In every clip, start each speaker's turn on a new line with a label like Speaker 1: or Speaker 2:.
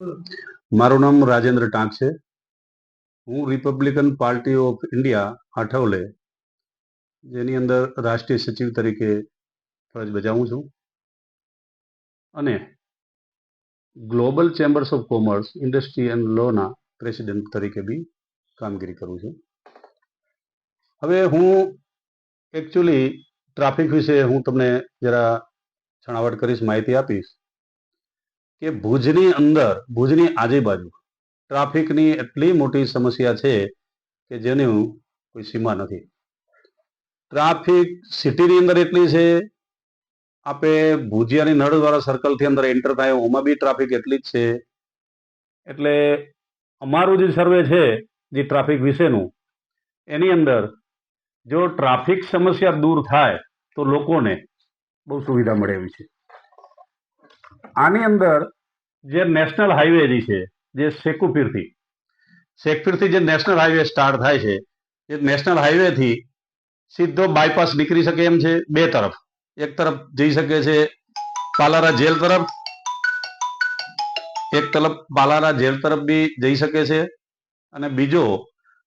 Speaker 1: મારું નામ રાજેન્દ્ર ટાંક છે. હું Republican Party of India Athawale, જેની અંદર રાષ્ટ્રીય સચિવ તરીકે ફરજ બજાવું છું. અને global chambers of commerce industry and Lonar president તરીકે બી કામગીરી કરું છું. હવે હું એકચ્યુઅલી ટ્રાફિક વિશે હું તમને જરા છણાવટ કરીશ, માહિતી આપીશ. કે ભુજની અંદર, ભુજની આજુબાજુ ટ્રાફિકની એટલી મોટી સમસ્યા છે કે જેની કોઈ સીમા નથી. ટ્રાફિક સિટીની અંદર એટલી છે આપણે ભુજિયાની નળ દ્વારા સર્કલથી અંદર એન્ટર થાય ઓમાં બી ટ્રાફિક એટલી જ છે. એટલે અમારું જે સર્વે છે, જે ટ્રાફિક વિશેનું, એની અંદર જો ટ્રાફિક સમસ્યા દૂર થાય, તો લોકોને બહુ સુવિધા મળે એવી છે. આની અંદર જે નેશનલ હાઈવે છે, જે શેકુપીરથી શેકપીરથી જે નેશનલ હાઈવે સ્ટાર્ટ થાય છે, એ નેશનલ હાઈવેથી સીધો બાયપાસ નીકળી શકે એમ છે, બે તરફ. એક તરફ જઈ શકે છે પાલારા જેલ તરફ, એક તરફ પાલારા જેલ તરફ બી જઈ શકે છે, અને બીજો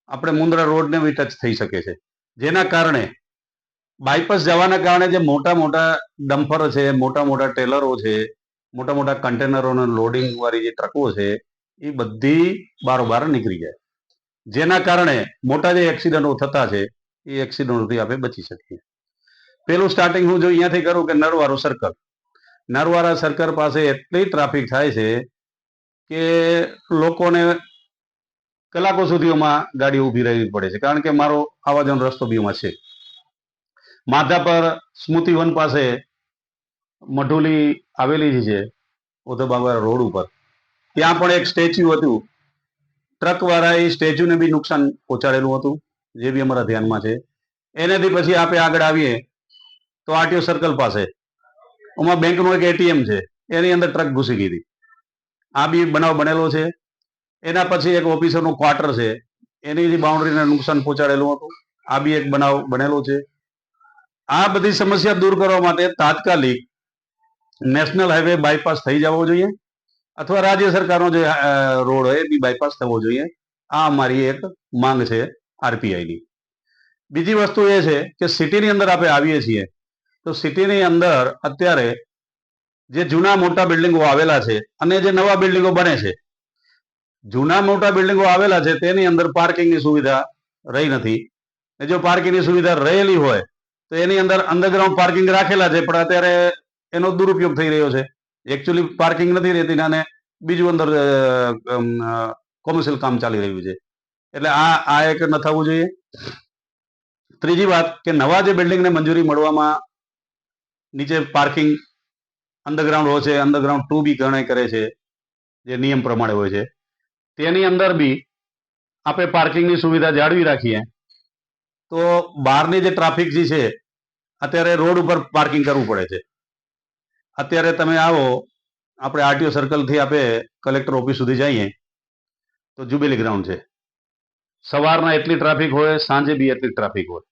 Speaker 1: આપણે મુંદ્રા રોડને બી ટચ થઈ શકે છે. જેના કારણે બાયપાસ જવાના કારણે જે મોટા મોટા ડમ્ફરો છે મોટા મોટા ટેલરો છે મોટા મોટા કન્ટેનરોને લોડિંગ વાળી જે ટ્રકો છે, એ બધી બારોબાર નીકળી જાય. જેના કારણે મોટા જે એક્સિડન્ટો થતા છે, એ એક્સિડન્ટોથી આપણે બચી શકીએ. પેલું સ્ટાર્ટિંગ હું જો અહીંયાથી કરું કે નરવારો સર્કલ નરવારા સર્કલ પાસે એટલી ટ્રાફિક થાય છે કે લોકોને કલાકો સુધીમાં ગાડી ઊભી રહેવી પડે છે. કારણ કે મારો આવા જવાનો રસ્તો બીમાં છે. માધાપર સ્મૃતિવન પાસે મઢોલી આવેલી છે ઉધોબાગા રોડ ઉપર. ત્યાં પણ એક સ્ટેચ્યુ હતું. ટ્રકવાળા એ સ્ટેચ્યુને બી નુકસાન પહોંચાડેલું હતું, જે બી અમારા ધ્યાનમાં છે. એનાથી પછી આપણે આગળ આવીએ, તો આરટીઓ સર્કલ પાસે. એમાં બેંકનું એક એટીએમ છે, એની અંદર ટ્રક ઘૂસી ગઈ હતી. આ બી બનાવ બનેલો છે. એના પછી એક ઓફિસરનું ક્વાર્ટર છે એની બાઉન્ડ્રીને નુકસાન પહોંચાડેલું હતું. આ બી એક બનાવ બનેલો છે. આ બધી સમસ્યા દૂર કરવા માટે તાત્કાલિક નેશનલ હાઈવે બાયપાસ થઈ જવો જોઈએ અથવા રાજ્ય સરકારનો જે રોડ હોય એ બી બાયપાસ થવો જોઈએ. આ અમારી એક માંગ છે આરપીઆઈની. બીજી વસ્તુ એ છે કે સિટીની અંદર આપણે આવીએ છીએ, તો સિટીની અંદર અત્યારે જે જૂના મોટા બિલ્ડિંગો આવેલા છે અને જે નવા બિલ્ડિંગો બને છે, જૂના મોટા બિલ્ડિંગો આવેલા છે તેની અંદર પાર્કિંગની સુવિધા રહી નથી. જો પાર્કિંગની સુવિધા રહેલી હોય, તો એની અંદર અંડરગ્રાઉન્ડ પાર્કિંગ રાખેલા છે, પણ અત્યારે એનો દુરુપયોગ થઈ રહ્યો છે. એકચ્યુઅલી પાર્કિંગ નથી રહેતી અને બીજું અંદર કોમર્શિયલ કામ ચાલી રહ્યું છે. એટલે આ આ એક ન થવું જોઈએ. ત્રીજી વાત કે નવા જે બિલ્ડિંગને મંજૂરી મળવામાં નીચે પાર્કિંગ અંડરગ્રાઉન્ડ હોય છે અંડરગ્રાઉન્ડ ટુ બી ગણાય કરે છે, જે નિયમ પ્રમાણે હોય છે. તેની અંદર બી આપણે પાર્કિંગની સુવિધા જાળવી રાખીએ. તો બહારની જે ટ્રાફિક જે છે, અત્યારે રોડ ઉપર પાર્કિંગ કરવું પડે છે. અત્યારે તમે આવો, આપણે આરટીઓ સર્કલથી આપણે કલેક્ટર ઓફિસ સુધી જઈએ. તો જુબેલી ગ્રાઉન્ડ છે. સવારના એટલી ટ્રાફિક હોય, સાંજે બી એટલી ટ્રાફિક હોય.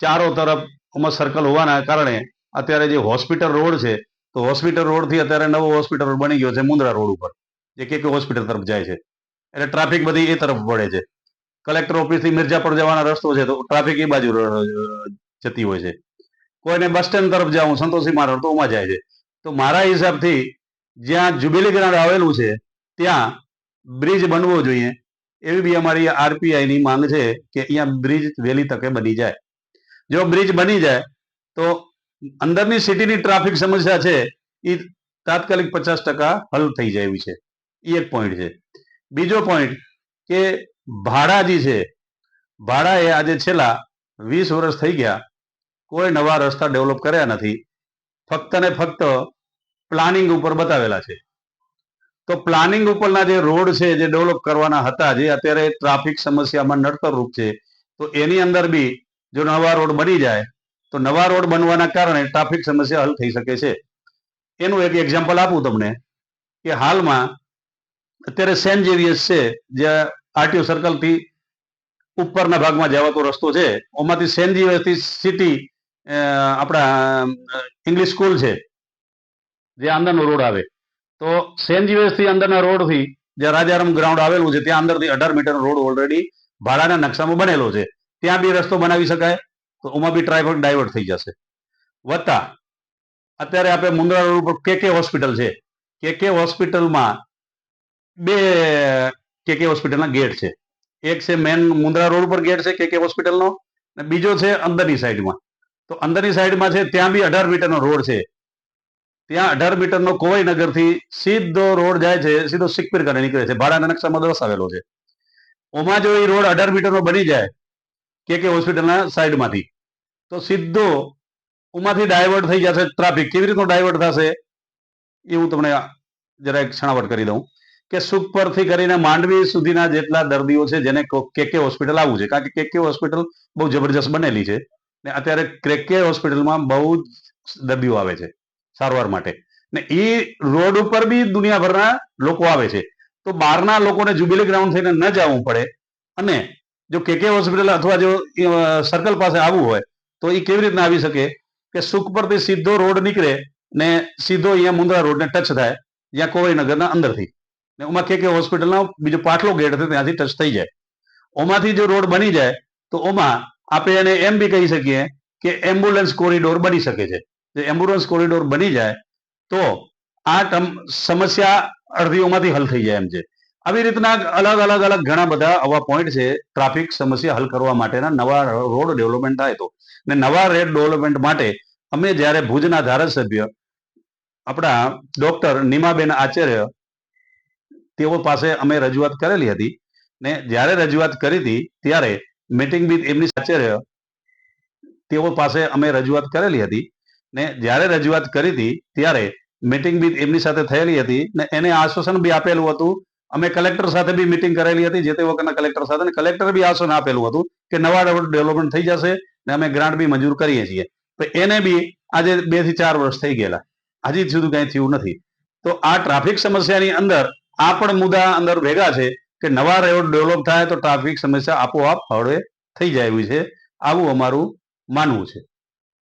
Speaker 1: ચારો તરફ આમાં સર્કલ હોવાના કારણે અત્યારે જે હોસ્પિટલ રોડ છે, તો હોસ્પિટલ રોડથી અત્યારે નવો હોસ્પિટલ રોડ બની ગયો છે, મુંદ્રા રોડ ઉપર. જે કે હોસ્પિટલ તરફ જાય છે. એટલે ટ્રાફિક બધી એ તરફ પડે છે. કલેક્ટર ઓફિસથી મિર્જાપુર જવાનો રસ્તો છે, તો ટ્રાફિક એ બાજુ જતી હોય છે. કોઈને બસ સ્ટેન્ડ તરફ જવું સંતોષી માર્ગ તો ઓમાં જાય છે. તો મારા હિસાબથી જ્યાં જુબેલી ગ્રાઉન્ડ આવેલું છે, ત્યાં બ્રિજ બનવો જોઈએ. એવી બી અમારી આરપીઆઈની માંગ છે કે અહીંયા બ્રિજ વહેલી તકે બની જાય. જો બ્રિજ બની જાય, તો અંદરની સિટીની ટ્રાફિક સમસ્યા છે એ તાત્કાલિક પચાસ ટકા હલ થઈ જાય એવી છે. એ એક પોઈન્ટ છે. બીજો પોઈન્ટ કે ભાડા જે છે, ભાડા એ આજે છેલ્લા વીસ વર્ષ થઈ ગયા. કોઈ નવા રસ્તા ડેવલપ કર્યા નથી. ફક્ત ને ફક્ત પ્લાનિંગ ઉપર બતાવેલા છે. તો પ્લાનિંગ ઉપરના જે રોડ છે, જે ડેવલપ કરવાના હતા, જે અત્યારે ટ્રાફિક સમસ્યામાં નડતરરૂપ છે, તો એની અંદર બી જો નવા રોડ બની જાય, તો નવા રોડ બનવાના કારણે ટ્રાફિક સમસ્યા હલ થઈ શકે છે. એનું એક એક્ઝામ્પલ આપું તમને, કે હાલમાં અત્યારે સેન્ટ જેવિયસ છે જે આરટીઓ સર્કલથી ઉપરના ભાગમાં જવાતો રસ્તો છે. ઓમાંથી સેન્ટ જેવિયસથી સિટી આપણા ઇંગ્લિશ સ્કૂલ છે. જે અંદરનો રોડ આવે. તો સેન્ટથી અંદરના રોડથી જે રાજારામ ગ્રાઉન્ડ આવેલું છે, ત્યાં અંદરથી અઢાર મીટરનો રોડ ઓલરેડી ભાડાના નકશામાં બનેલો છે. ત્યાં બી રસ્તો બનાવી શકાય, તો ઉમાં બી ટ્રાફિક ડાયવર્ટ થઈ જશે. વત્તા, અત્યારે આપણે મુંદ્રા રોડ ઉપર કે કે હોસ્પિટલ છે. કે કે હોસ્પિટલમાં બે, કે કે હોસ્પિટલના ગેટ છે. એક છે મેન મુન્દ્રા રોડ ઉપર ગેટ છે, કે કે હોસ્પિટલનો અને બીજો છે અંદરની સાઈડમાં તો અંદરની સાઈડમાં છે, ત્યાં બી અઢાર મીટરનો રોડ છે. ત્યાં અઢાર મીટરનો કોવાઈ નગરથી સીધો રોડ જાય છે, સીધો સિકપીર કરે નીકળે છે. ભાડાના નકશામાં દર્શાવેલો છે. ઓમાં જો એ રોડ અઢાર મીટરનો બની જાય, કે કે હોસ્પિટલના સાઈડમાંથી, તો સીધો ઉમાંથી ડાયવર્ટ થઈ જશે ટ્રાફિક. કેવી રીતનો ડાયવર્ટ થશે એ હું તમને જરા એક છણાવટ કરી દઉં. કે સુખ પરથી કરીને માંડવી સુધીના જેટલા દર્દીઓ છે, જેને કે કે હોસ્પિટલ આવવું છે. કારણ કે કે કે હોસ્પિટલ બહુ જબરજસ્ત બનેલી છે. ને અત્યારે કે કે હોસ્પિટલમાં બહુ જ દર્દીઓ આવે છે. સારવાર માટે. ને એ રોડ ઉપર બી દુનિયાભરના લોકો આવે છે. તો બહારના લોકોને જુબિલી ગ્રાઉન્ડ થઈને ન જવું પડે. અને જો કે કે હોસ્પિટલ અથવા જો સર્કલ પાસે આવવું હોય, તો એ કેવી રીતના આવી શકે? કે સુખ પરથી સીધો રોડ નીકળે ને સીધો અહીંયા મુંદ્રા રોડને ટચ થાય, જ્યાં કોવાઈનગરના અંદરથી. ને ઓમાં કે કે હોસ્પિટલનો બીજો પાછલો ગેટ છે ત્યાંથી ટચ થઈ જાય. ઓમાંથી જો રોડ બની જાય, તો ઓમાં આપણે એને એમ બી કહી શકીએ કે એમ્બ્યુલન્સ કોરિડોર બની શકે છે. જો એમ્બ્યુલન્સ કોરિડોર બની જાય, તો આ સમસ્યા અડધીઓમાંથી હલ થઈ જાય એમ છે. આવી રીતના અલગ અલગ અલગ ઘણા બધા આવા પોઈન્ટ છે ટ્રાફિક સમસ્યા હલ કરવા માટેના નવા રોડ ડેવલપમેન્ટ થાય તો. ને નવા રેડ ડેવલપમેન્ટ માટે અમે જ્યારે ભુજના ધારાસભ્ય, આપણા ડોક્ટર નીમાબેન આચાર્ય, તેઓ પાસે અમે રજૂઆત કરેલી હતી. ને જ્યારે રજૂઆત કરી હતી, ત્યારે મિટિંગ વિથ એમની આચાર્ય, તેઓ પાસે અમે રજૂઆત કરેલી હતી. ને જ્યારે રજૂઆત કરી હતી, ત્યારે મિટિંગ બી એમની સાથે થયેલી હતી ને એને આશ્વાસન બી આપેલું હતું. અમે કલેક્ટર સાથે બી મિટિંગ કરેલી હતી, જે તે વખતના કલેક્ટર સાથે કલેક્ટર બી આશ્વાસન આપેલું હતું કે નવા ડેવલપમેન્ટ થઈ જશે ને અમે ગ્રાન્ટ બી મંજૂર કરીએ છીએ. તો એને બી આજે બેથી ચાર વર્ષ થઈ ગયેલા. હજી સુધી કઈ થયું નથી. તો આ ટ્રાફિક સમસ્યાની અંદર આ પણ મુદ્દા અંદર ભેગા છે કે નવા રોડ ડેવલપ થાય તો ટ્રાફિક સમસ્યા આપોઆપ હળવે થઈ જાય એવી છે. આવું અમારું માનવું છે.